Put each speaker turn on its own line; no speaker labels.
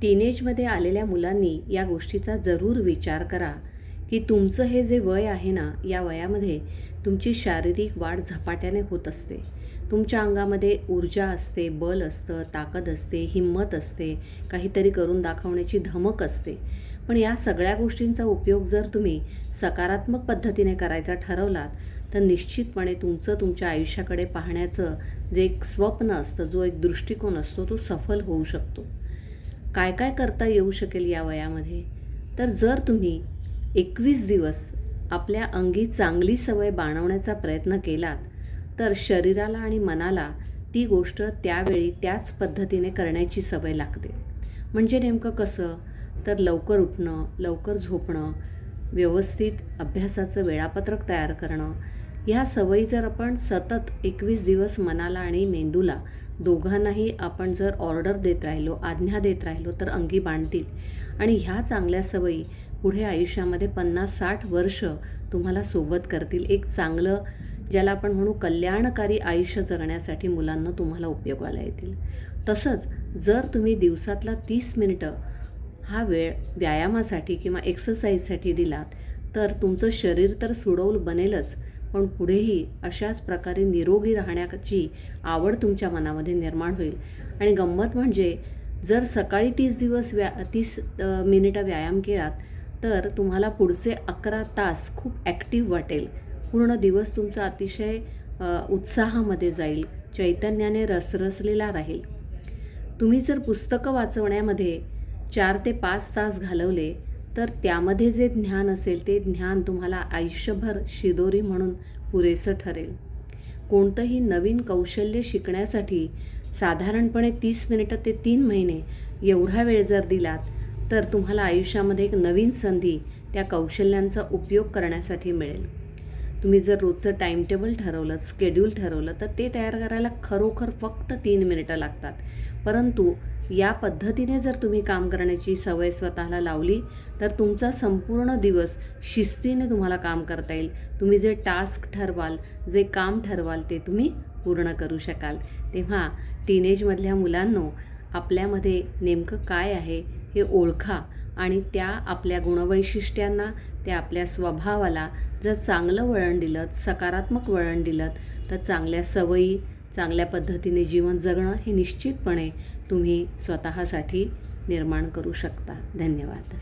टीनेजमध्ये आलेल्या मुलांनी या गोष्टीचा जरूर विचार करा की तुमचं हे जे वय आहे ना या वयामध्ये तुमची शारीरिक वाढ झपाट्याने होत असते. तुमच्या अंगामध्ये ऊर्जा असते बल असतं ताकद असते हिंमत असते काहीतरी करून दाखवण्याची धमक असते. पण या सगळ्या गोष्टींचा उपयोग जर तुम्ही सकारात्मक पद्धतीने करायचा ठरवलात तर निश्चितपणे तुमचं तुमच्या आयुष्याकडे पाहण्याचं जे एक स्वप्न असतं जो एक दृष्टिकोन असतो तो सफल होऊ शकतो. काय काय करता येऊ शकेल या वयामध्ये? तर जर तुम्ही एकवीस दिवस आपल्या अंगी चांगली सवय बाणवण्याचा प्रयत्न केलात तर शरीराला आणि मनाला ती गोष्ट त्यावेळी त्याच पद्धतीने करण्याची सवय लागते. म्हणजे नेमकं कसं? तर लवकर उठणं लवकर झोपणं व्यवस्थित अभ्यासाचं वेळापत्रक तयार करणं ह्या सवयी जर आपण सतत एकवीस दिवस मनाला आणि मेंदूला दोघांनाही आपण जर ऑर्डर देत राहिलो आज्ञा देत राहिलो तर अंगी बांधतील. आणि ह्या चांगल्या सवयी पुढे आयुष्यामध्ये पन्नास साठ वर्ष तुम्हाला सोबत करतील. एक चांगलं ज्याला आपण म्हणू कल्याणकारी आयुष्य जगण्यासाठी मुलांना तुम्हाला उपयोगाला येतील. तसंच जर तुम्ही दिवसातला तीस मिनटं हा वेळ व्यायामासाठी किंवा एक्सरसाइजसाठी दिलात तर तुमचं शरीर तर सुडौल बनेलच. पण पुढेही अशाच प्रकारे निरोगी राहण्याची आवड तुमच्या मनामध्ये निर्माण होईल. आणि गंमत म्हणजे जर सकाळी तीस दिवस व्या तीस मिनिटं व्यायाम केलात तर तुम्हाला पुढचे अकरा तास खूप ॲक्टिव्ह वाटेल. पूर्ण दिवस तुमचा अतिशय उत्साहामध्ये जाईल चैतन्याने रसरसलेला राहील. तुम्ही जर पुस्तकं वाचवण्यामध्ये चार ते पाच तास घालवले तर त्यामध्ये जे ज्ञान असेल ते ज्ञान तुम्हाला आयुष्यभर शिदोरी म्हणून पुरेसं ठरेल. कोणतंही नवीन कौशल्य शिकण्यासाठी साधारणपणे तीस मिनिटं ते तीन महिने एवढा वेळ जर दिलात तर तुम्हाला आयुष्यामध्ये एक नवीन संधी त्या कौशल्यांचा उपयोग करण्यासाठी मिळेल. तुम्ही जर रोजचं टाईमटेबल ठरवलं स्केड्यूल ठरवलं तर ते तयार करायला खरोखर फक्त तीन मिनिटं लागतात. परंतु या पद्धतीने जर तुम्ही काम करण्याची सवय स्वतःला लावली तर तुमचा संपूर्ण दिवस शिस्तीने तुम्हाला काम करता येईल. तुम्ही जे टास्क ठरवाल जे काम ठरवाल ते तुम्ही पूर्ण करू शकाल. तेव्हा टीनेजमधल्या मुलांनो आपल्यामध्ये नेमकं काय आहे हे ओळखा. आणि त्या आपल्या गुणवैशिष्ट्यांना त्या आपल्या स्वभावाला जर चांगलं वळण दिलं सकारात्मक वळण दिलं तर चांगल्या सवयी चांगल्या पद्धतीने जीवन जगणं हे निश्चितपणे तुम्ही स्वतःसाठी निर्माण करू शकता. धन्यवाद.